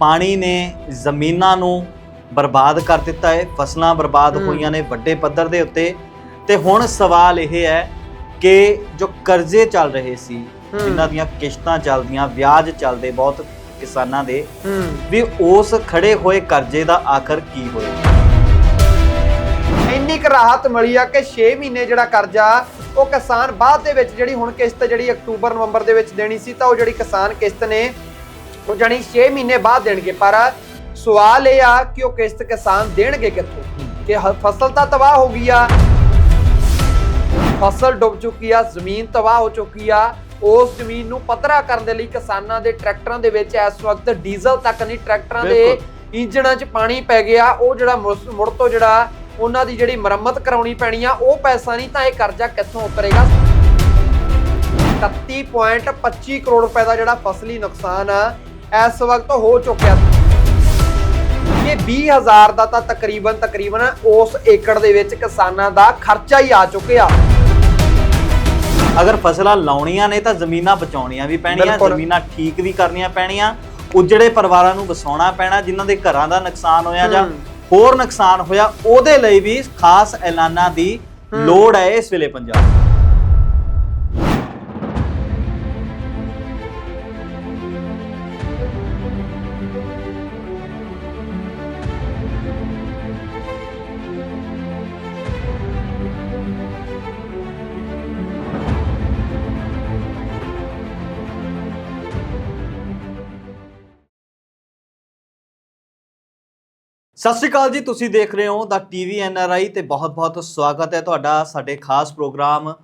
ਪਾਣੀ ਨੇ ਜ਼ਮੀਨਾਂ ਨੂੰ ਬਰਬਾਦ ਕਰ ਦਿੱਤਾ ਹੈ ਫਸਲਾਂ ਬਰਬਾਦ। ਹੋਈਆਂ ਨੇ ਵੱਡੇ ਪੱਧਰ ਦੇ ਉੱਤੇ ਤੇ ਹੁਣ ਸਵਾਲ ਇਹ ਹੈ ਕਿ ਜੋ ਕਰਜ਼ੇ ਚੱਲ ਰਹੇ ਸੀ। ਜਿਨ੍ਹਾਂ ਦੀਆਂ ਕਿਸ਼ਤਾਂ ਚੱਲਦੀਆਂ ਵਿਆਜ ਚੱਲਦੇ ਬਹੁਤ ਕਿਸਾਨਾਂ ਦੇ ਵੀ ਉਸ ਖੜੇ ਹੋਏ ਕਰਜ਼ੇ ਦਾ ਆਖਰ ਕੀ ਹੋਏਗਾ ਇੰਨੀ ਕੁ ਰਾਹਤ ਮਿਲੀ ਆ ਕਿ 6 ਮਹੀਨੇ ਜਿਹੜਾ ਕਰਜ਼ਾ ਉਹ ਕਿਸਾਨ ਬਾਅਦ ਦੇ ਵਿੱਚ ਜਿਹੜੀ ਹੁਣ ਕਿਸ਼ਤ ਜਿਹੜੀ ਅਕਤੂਬਰ ਨਵੰਬਰ ਦੇ ਵਿੱਚ ਦੇਣੀ ਸੀ ਤਾਂ ਉਹ ਜਿਹੜੀ ਕਿਸਾਨ ਕਿਸ਼ਤ ਨੇ ਉਹ ਜਾਨੀ 6 ਮਹੀਨੇ ਬਾਅਦ ਦੇਣਗੇ ਪਰ ਸਵਾਲ ਇਹ ਆ ਕਿ ਉਹ ਕਿਸ਼ਤ ਕਿਸਾਨ ਦੇਣਗੇ ਕਿੱਥੋਂ? ਕਿ ਹ- ਫਸਲ ਤਾਂ ਤਬਾਹ ਹੋ ਗਈ ਆ। ਫਸਲ ਡੁੱਬ ਚੁੱਕੀ ਆ ਜ਼ਮੀਨ ਤਬਾਹ ਹੋ ਚੁੱਕੀ ਆ। ਉਸ ਜ਼ਮੀਨ ਨੂੰ ਪੱਧਰਾ ਕਰਨ ਦੇ ਲਈ ਕਿਸਾਨਾਂ ਦੇ ਟਰੈਕਟਰਾਂ ਦੇ ਵਿੱਚ ਇਸ ਵਕਤ ਡੀਜ਼ਲ ਤੱਕ ਨਹੀਂ ਟਰੈਕਟਰਾਂ ਦੇ। ਇੰਜਣਾਂ 'ਚ ਪਾਣੀ ਪੈ ਗਿਆ। ਉਹ ਜਿਹੜਾ ਮੁੜ- ਮੁੜ ਤੋਂ ਜਿਹੜਾ ਉਹਨਾਂ ਦੀ ਜਿਹੜੀ ਮੁਰੰਮਤ ਕਰਾਉਣੀ ਪੈਣੀ ਆ ਉਹ ਪੈਸਾ ਨਹੀਂ ਤਾਂ ਇਹ ਕਰਜ਼ਾ ਕਿੱਥੋਂ ਉਤਰੇਗਾ? 31.25 ਕਰੋੜ ਰੁਪਏ ਦਾ ਜਿਹੜਾ ਫਸਲੀ ਨੁਕਸਾਨ ਆ ਇਸ ਵਕਤ ਹੋ ਚੁੱਕਿਆ ਇਹ 20000 ਦਾ ਤਾਂ ਤਕਰੀਬਨ ਤਕਰੀਬਨ ਉਸ ਏਕੜ ਦੇ ਵਿੱਚ ਕਿਸਾਨਾਂ ਦਾ ਖਰਚਾ ਹੀ ਆ ਚੁੱਕਿਆ ਅਗਰ ਫਸਲਾਂ ਲਾਉਣੀਆਂ ਨੇ ਤਾਂ ਜ਼ਮੀਨਾਂ ਬਚਾਉਣੀਆਂ ਵੀ ਪੈਣੀਆਂ ਬਿਲਕੁਲ। ਜ਼ਮੀਨਾਂ ਠੀਕ ਵੀ ਕਰਨੀਆਂ ਪੈਣੀਆਂ ਉਜੜੇ ਪਰਿਵਾਰਾਂ ਨੂੰ ਵਸਾਉਣਾ ਪੈਣਾ ਜਿਨ੍ਹਾਂ ਦੇ ਘਰਾਂ ਦਾ ਨੁਕਸਾਨ ਹੋਇਆ ਜਾਂ। ਹੋਰ ਨੁਕਸਾਨ ਹੋਇਆ ਉਹਦੇ ਲਈ ਵੀ ਖਾਸ ਐਲਾਨਾਂ ਦੀ। ਲੋੜ ਹੈ ਇਸ ਵੇਲੇ ਪੰਜਾਬ ਨੂੰ। ਸਤਿ ਸ਼੍ਰੀ ਅਕਾਲ ਜੀ, ਤੁਸੀਂ ਦੇਖ ਰਹੇ ਹੋ ਦਾ ਟੀਵੀ ਐਨਆਰਆਈ ਤੇ ਬਹੁਤ-ਬਹੁਤ ਸਵਾਗਤ ਹੈ ਤੁਹਾਡਾ ਸਾਡੇ ਖਾਸ ਪ੍ਰੋਗਰਾਮ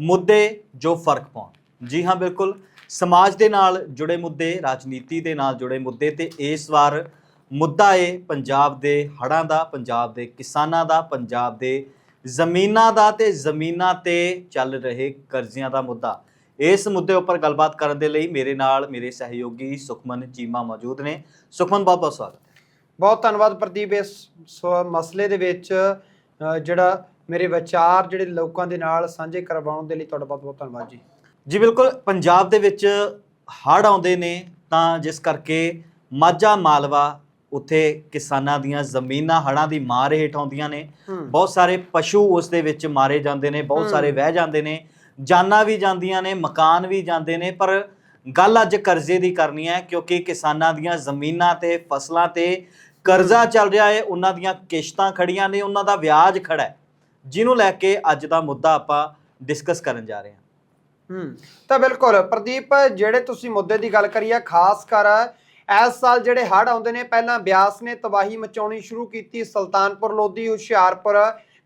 ਮੁੱਦੇ ਜੋ ਫ਼ਰਕ ਪਾਉਣ। ਜੀ ਹਾਂ, ਬਿਲਕੁਲ। ਸਮਾਜ ਦੇ ਨਾਲ ਜੁੜੇ ਮੁੱਦੇ, ਰਾਜਨੀਤੀ ਦੇ ਨਾਲ ਜੁੜੇ ਮੁੱਦੇ ਤੇ ਇਸ ਵਾਰ ਮੁੱਦਾ ਏ ਪੰਜਾਬ ਦੇ ਹੜ੍ਹਾਂ ਦਾ, ਪੰਜਾਬ ਦੇ ਕਿਸਾਨਾਂ ਦਾ, ਪੰਜਾਬ ਦੇ ਜ਼ਮੀਨਾਂ ਦਾ ਤੇ ਜ਼ਮੀਨਾਂ ਤੇ ਚੱਲ ਰਹੇ ਕਰਜ਼ਿਆਂ ਦਾ ਮੁੱਦਾ। ਇਸ ਮੁੱਦੇ ਉੱਪਰ ਗੱਲਬਾਤ ਕਰਨ ਦੇ ਲਈ ਮੇਰੇ ਨਾਲ ਮੇਰੇ ਸਹਿਯੋਗੀ ਸੁਖਮਨ ਚੀਮਾ ਮੌਜੂਦ ਨੇ। ਸੁਖਮਨ ਬਹੁਤ ਬਹੁਤ ਸਵਾਗਤ। ਬਹੁਤ ਧੰਨਵਾਦ ਪ੍ਰਦੀਪ ਇਸ ਮਸਲੇ ਦੇ ਵਿੱਚ ਜਿਹੜਾ ਮੇਰੇ ਵਿਚਾਰ ਜਿਹੜੇ ਲੋਕਾਂ ਦੇ ਨਾਲ ਸਾਂਝੇ ਕਰਵਾਉਣ ਦੇ ਲਈ ਤੁਹਾਡਾ ਬਹੁਤ ਬਹੁਤ ਧੰਨਵਾਦ ਜੀ। ਜੀ ਬਿਲਕੁਲ ਪੰਜਾਬ ਦੇ ਵਿੱਚ ਹੜ੍ਹ ਆਉਂਦੇ ਨੇ ਤਾਂ ਜਿਸ ਕਰਕੇ ਮਾਝਾ ਮਾਲਵਾ ਉੱਥੇ ਕਿਸਾਨਾਂ ਦੀਆਂ ਜ਼ਮੀਨਾਂ ਹੜ੍ਹਾਂ ਦੀ ਮਾਰ ਹੇਠ ਆਉਂਦੀਆਂ ਨੇ। ਬਹੁਤ ਸਾਰੇ ਪਸ਼ੂ ਉਸ ਦੇ ਵਿੱਚ ਮਾਰੇ ਜਾਂਦੇ ਨੇ ਬਹੁਤ। ਸਾਰੇ ਵਹਿ ਜਾਂਦੇ ਨੇ। ਜਾਨਾਂ ਵੀ ਜਾਂਦੀਆਂ ਨੇ ਮਕਾਨ ਵੀ ਜਾਂਦੇ ਨੇ ਪਰ ਗੱਲ ਅੱਜ ਕਰਜ਼ੇ ਦੀ ਕਰਨੀ ਹੈ, ਕਿਉਂਕਿ ਕਿਸਾਨਾਂ ਦੀਆਂ ਜ਼ਮੀਨਾਂ ਤੇ, ਫਸਲਾਂ ਤੇ ਕਰਜ਼ਾ ਚੱਲ ਰਿਹਾ ਹੈ ਉਹਨਾਂ ਦੀਆਂ ਕਿਸ਼ਤਾਂ ਖੜੀਆਂ ਨੇ, ਉਹਨਾਂ ਦਾ ਵਿਆਜ ਖੜਾ ਹੈ। ਜਿਹਨੂੰ ਲੈ ਕੇ ਅੱਜ ਦਾ ਮੁੱਦਾ ਆਪਾਂ ਡਿਸਕਸ ਕਰਨ ਜਾ ਰਹੇ ਹਾਂ। ਹੂੰ, ਤਾਂ ਬਿਲਕੁਲ, ਪ੍ਰਦੀਪ, ਜਿਹੜੇ ਤੁਸੀਂ ਮੁੱਦੇ ਦੀ ਗੱਲ ਕਰੀ ਆ, ਖਾਸ ਕਰ ਇਸ ਸਾਲ ਜਿਹੜੇ ਹੜ੍ਹ ਆਉਂਦੇ ਨੇ, ਪਹਿਲਾਂ ਬਿਆਸ ਨੇ ਤਬਾਹੀ ਮਚਾਉਣੀ ਸ਼ੁਰੂ ਕੀਤੀ, ਸੁਲਤਾਨਪੁਰ, ਲੋਧੀ, ਹੁਸ਼ਿਆਰਪੁਰ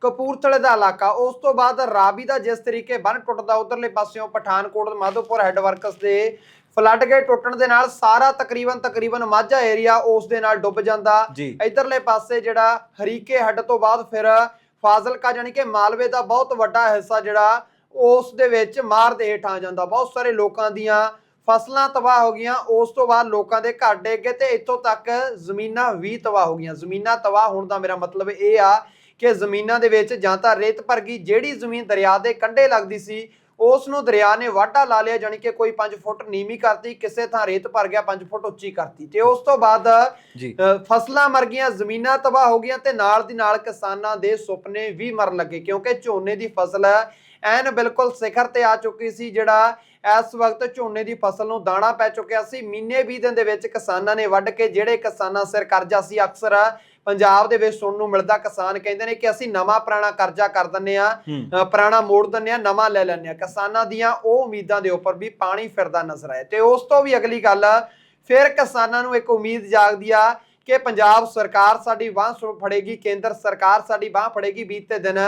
ਕਪੂਰਥਲੇ ਦਾ ਇਲਾਕਾ। ਉਸ ਤੋਂ ਬਾਅਦ ਰਾਬੀ ਦਾ ਜਿਸ ਤਰੀਕੇ ਬੰਨ ਟੁੱਟਦਾ ਉਧਰਲੇ ਪਾਸਿਓਂ ਪਠਾਨਕੋਟ ਮਾਧੋਪੁਰ ਹੈੱਡ ਵਰਕਸ ਦੇ ਫਲੱਡ ਗੇਟ ਟੁੱਟਣ ਦੇ ਨਾਲ ਸਾਰਾ ਤਕਰੀਬਨ ਤਕਰੀਬਨ ਮਾਝਾ ਏਰੀਆ ਉਸ ਦੇ ਨਾਲ ਡੁੱਬ ਜਾਂਦਾ। ਇਧਰਲੇ ਪਾਸੇ ਜਿਹੜਾ ਹਰੀਕੇ ਹੱਡ ਤੋਂ ਬਾਅਦ ਫਿਰ ਫਾਜ਼ਿਲਕਾ ਜਾਨੀ ਕਿ ਮਾਲਵੇ ਦਾ ਬਹੁਤ ਵੱਡਾ ਹਿੱਸਾ ਜਿਹੜਾ ਉਸ ਦੇ ਵਿੱਚ ਮਾਰ ਦੇ ਹੇਠ ਆ ਜਾਂਦਾ। ਬਹੁਤ ਸਾਰੇ ਲੋਕਾਂ ਦੀਆਂ ਫਸਲਾਂ ਤਬਾਹ ਹੋ ਗਈਆਂ। ਉਸ ਤੋਂ ਬਾਅਦ ਲੋਕਾਂ ਦੇ ਘਰ ਡਿੱਗ ਤੇ ਇੱਥੋਂ ਤੱਕ ਜ਼ਮੀਨਾਂ ਵੀ ਤਬਾਹ ਹੋ ਗਈਆਂ। ਜ਼ਮੀਨਾਂ ਤਬਾਹ ਹੋਣ ਦਾ ਮੇਰਾ ਮਤਲਬ ਇਹ ਆ ਕਿ ਜ਼ਮੀਨਾਂ ਦੇ ਵਿੱਚ ਜਾਂ ਤਾਂ ਰੇਤ ਭਰ ਗਈ ਜਿਹੜੀ ਜ਼ਮੀਨ ਦਰਿਆ ਦੇ ਕੰਢੇ ਲੱਗਦੀ ਸੀ ਉਸ ਨੂੰ ਦਰਿਆ ਨੇ ਵਾਢਾ ਲਾ ਲਿਆ ਜਾਨੀ ਕਿ ਕੋਈ 5 ਫੁੱਟ ਨੀਵੀਂ ਕਰਤੀ ਕਿਸੇ ਥਾਂ ਰੇਤ ਭਰ ਗਿਆ 5 ਫੁੱਟ ਉੱਚੀ ਕਰਤੀ। ਤੇ ਉਸ ਤੋਂ ਬਾਅਦ ਫਸਲਾਂ ਮਰ ਗਈਆਂ ਜ਼ਮੀਨਾਂ ਤਬਾਹ ਹੋ ਗਈਆਂ ਤੇ ਨਾਲ ਦੀ ਨਾਲ ਕਿਸਾਨਾਂ ਦੇ ਸੁਪਨੇ ਵੀ ਮਰਨ ਲੱਗੇ ਕਿਉਂਕਿ ਝੋਨੇ ਦੀ ਫਸਲ ਐਨ ਬਿਲਕੁਲ ਸਿਖਰ ਤੇ ਆ ਚੁੱਕੀ ਸੀ ਜਿਹੜਾ ਇਸ ਵਕਤ ਝੋਨੇ ਦੀ ਫਸਲ ਨੂੰ ਦਾਣਾ ਪੈ ਚੁੱਕਿਆ ਸੀ। ਮਹੀਨੇ 20 ਦਿਨ ਦੇ ਵਿੱਚ ਕਿਸਾਨਾਂ ਨੇ ਵੱਢ ਕੇ ਜਿਹੜੇ ਕਿਸਾਨਾਂ ਸਿਰ ਕਰਜ਼ਾ ਸੀ ਅਕਸਰ ਪੰਜਾਬ ਦੇ ਵਿੱਚ ਸੁਣਨ ਨੂੰ ਮਿਲਦਾ ਕਿਸਾਨ ਕਹਿੰਦੇ ਨੇ ਕਿ ਅਸੀਂ ਨਵਾਂ ਪੁਰਾਣਾ ਕਰਜ਼ਾ ਕਰ ਦਿੰਨੇ ਆ ਪੁਰਾਣਾ ਮੋੜ ਦਿੰਨੇ ਆ ਨਵਾਂ ਲੈ ਲੈਂਦੇ ਆ ਕਿਸਾਨਾਂ ਦੀਆਂ ਉਹ ਉਮੀਦਾਂ ਦੇ ਉੱਪਰ ਵੀ ਪਾਣੀ ਫਿਰਦਾ ਨਜ਼ਰ ਆਇਆ। ਤੇ ਉਸ ਤੋਂ ਵੀ ਅਗਲੀ ਗੱਲ ਫਿਰ ਕਿਸਾਨਾਂ ਨੂੰ ਇੱਕ ਉਮੀਦ ਜਾਗਦੀ ਆ ਕਿ ਪੰਜਾਬ ਸਰਕਾਰ ਸਾਡੀ ਬਾਹ ਫੜੇਗੀ ਕੇਂਦਰ ਸਰਕਾਰ ਸਾਡੀ ਬਾਹ ਫੜੇਗੀ ਬੀਤੇ ਦਿਨ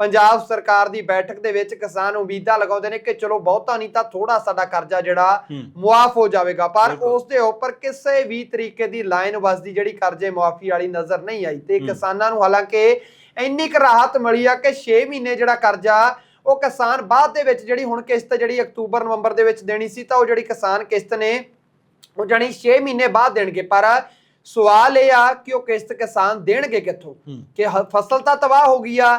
ਪੰਜਾਬ ਸਰਕਾਰ ਦੀ ਬੈਠਕ ਦੇ ਵਿੱਚ ਕਿਸਾਨ ਉਮੀਦਾਂ ਲਗਾਉਂਦੇ ਨੇ ਕਿ ਚਲੋ ਬਹੁਤਾ ਨਹੀਂ ਤਾਂ ਥੋੜਾ ਸਾਡਾ ਕਰਜ਼ਾ ਜਿਹੜਾ ਮੁਆਫ ਹੋ ਜਾਵੇਗਾ ਪਰ। ਉਸ ਦੇ ਉੱਪਰ ਕਿਸੇ ਵੀ ਤਰੀਕੇ ਦੀ ਲਾਈਨ ਵਸਦੀ ਜਿਹੜੀ ਕਰਜ਼ੇ ਮੁਆਫੀ ਵਾਲੀ ਨਜ਼ਰ ਨਹੀਂ ਆਈ ਤੇ। ਕਿਸਾਨਾਂ ਨੂੰ ਹਾਲਾਂਕਿ ਇੰਨੀ ਕੁ ਰਾਹਤ ਮਿਲੀ ਆ ਕਿ 6 ਮਹੀਨੇ ਜਿਹੜਾ ਕਰਜ਼ਾ ਉਹ ਕਿਸਾਨ ਬਾਅਦ ਦੇ ਵਿੱਚ ਜਿਹੜੀ ਹੁਣ ਕਿਸ਼ਤ ਜਿਹੜੀ ਅਕਤੂਬਰ ਨਵੰਬਰ ਦੇ ਵਿੱਚ ਦੇਣੀ ਸੀ ਤਾਂ ਉਹ ਜਿਹੜੀ ਕਿਸਾਨ ਕਿਸ਼ਤ ਨੇ ਉਹ ਜਾਨੀ 6 ਮਹੀਨੇ ਬਾਅਦ ਦੇਣਗੇ ਪਰ ਸਵਾਲ ਇਹ ਆ ਕਿ ਉਹ ਕਿਸ਼ਤ ਕਿਸਾਨ ਦੇਣਗੇ ਕਿੱਥੋਂ? ਕਿ ਫਸਲ ਤਾਂ ਤਬਾਹ ਹੋ ਗਈ ਆ।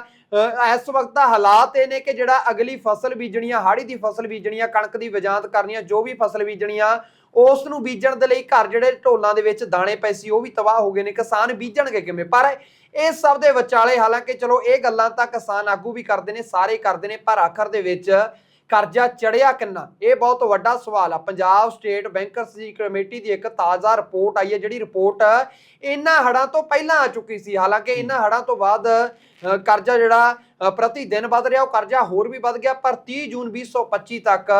ਇਸ ਵਕਤ ਦਾ ਹਾਲਾਤ ਇਹ ਨੇ ਕਿ ਜਿਹੜਾ ਅਗਲੀ ਫਸਲ ਬੀਜਣੀ ਆ ਹਾੜੀ ਦੀ ਫਸਲ ਬੀਜਣੀ ਆ ਕਣਕ ਦੀ ਵਜਾਂਤ ਕਰਨੀ ਆ ਜੋ ਵੀ ਫਸਲ ਬੀਜਣੀ ਆ ਉਸ ਨੂੰ ਬੀਜਣ ਦੇ ਲਈ ਘਰ ਜਿਹੜੇ ਢੋਲਾਂ ਦੇ ਵਿੱਚ ਦਾਣੇ ਪਏ ਸੀ ਉਹ ਵੀ ਤਬਾਹ ਹੋ ਗਏ ਨੇ। ਕਿਸਾਨ ਬੀਜਣਗੇ ਕਿਵੇਂ? ਪਰ ਇਹ ਸਭ ਦੇ ਵਿਚਾਲੇ ਹਾਲਾਂਕਿ ਚਲੋ ਇਹ ਗੱਲਾਂ ਤਾਂ ਕਿਸਾਨ ਆਗੂ ਵੀ ਕਰਦੇ ਨੇ ਸਾਰੇ ਕਰਦੇ ਨੇ ਪਰ ਆਖਰ ਦੇ ਵਿੱਚ ਕਰਜ਼ਾ ਚੜਿਆ ਕਿੰਨਾ? ਇਹ ਬਹੁਤ ਵੱਡਾ ਸਵਾਲ ਆ। ਪੰਜਾਬ ਸਟੇਟ ਬੈਂਕਰਸ ਦੀ ਕਮੇਟੀ ਦੀ ਇੱਕ ਤਾਜ਼ਾ ਰਿਪੋਰਟ ਆਈ ਹੈ ਜਿਹੜੀ ਰਿਪੋਰਟ ਇਹਨਾਂ ਹੜਾਂ ਤੋਂ ਪਹਿਲਾਂ ਆ ਚੁੱਕੀ ਸੀ। ਹਾਲਾਂਕਿ ਇਹਨਾਂ ਹੜਾਂ ਤੋਂ ਬਾਅਦ ਕਰਜ਼ਾ ਜਿਹੜਾ ਪ੍ਰਤੀ ਦਿਨ ਵੱਧ ਰਿਹਾ ਉਹ ਕਰਜ਼ਾ ਹੋਰ ਵੀ ਵੱਧ ਗਿਆ। ਪਰ 30 ਜੂਨ 2025 ਤੱਕ